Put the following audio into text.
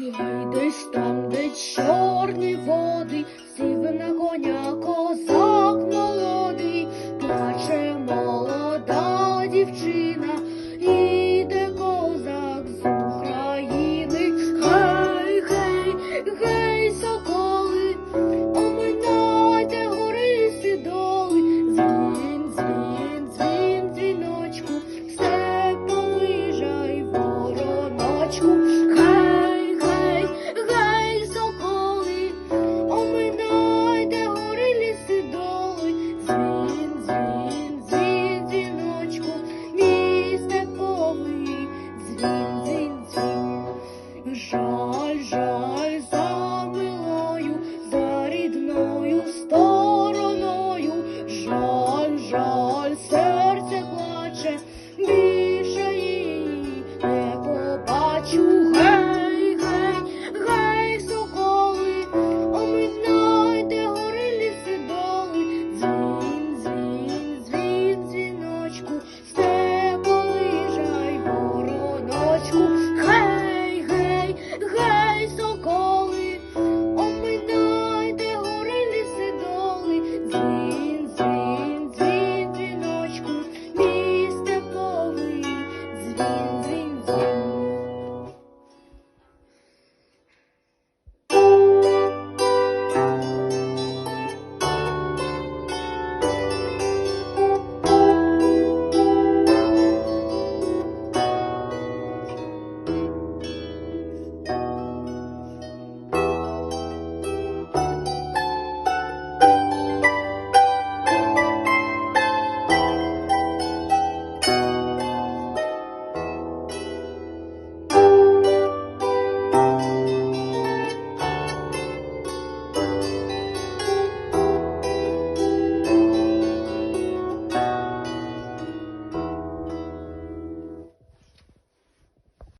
Гай десь там, де чорні води, сів на коня. Joy, joy, joy. please.